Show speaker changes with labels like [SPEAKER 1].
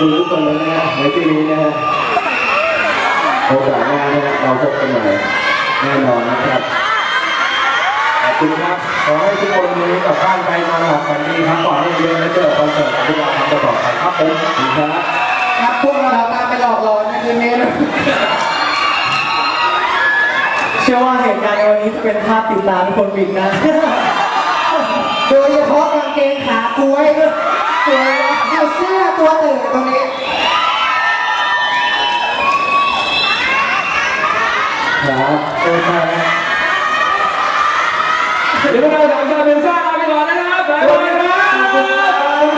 [SPEAKER 1] ดีทุกคนเลยนะฮะในที่นี้นะฮะโอกาสหน้านะฮะเราพบกันใหม่แน่นอนนะครับขอบคุณครับขอให้ทุกคนมีกับบ้านไปมาหลับฝันดีครักผ่อนให้เยอะและเจอคอนเสิร์ตของพวกเราทรั้งต่อไปครับผมสวัสดีครับ
[SPEAKER 2] ครับพวกเราตามไปหลอกหลอนนะคืนนี้นะ
[SPEAKER 3] เชื่อว่าเหตุการณ์ในวันนี้จะเป็นภาพติดตามคนบินนะ
[SPEAKER 2] โดยเฉพาะกางเกงขาคุ้ย สวยใส่เสื้อตัวตื่นตรงนี้
[SPEAKER 1] ครับโอเคเดี๋ยวเราจะเป็นซ่าลาไปก่อนนะครับบ๊ายบายครับ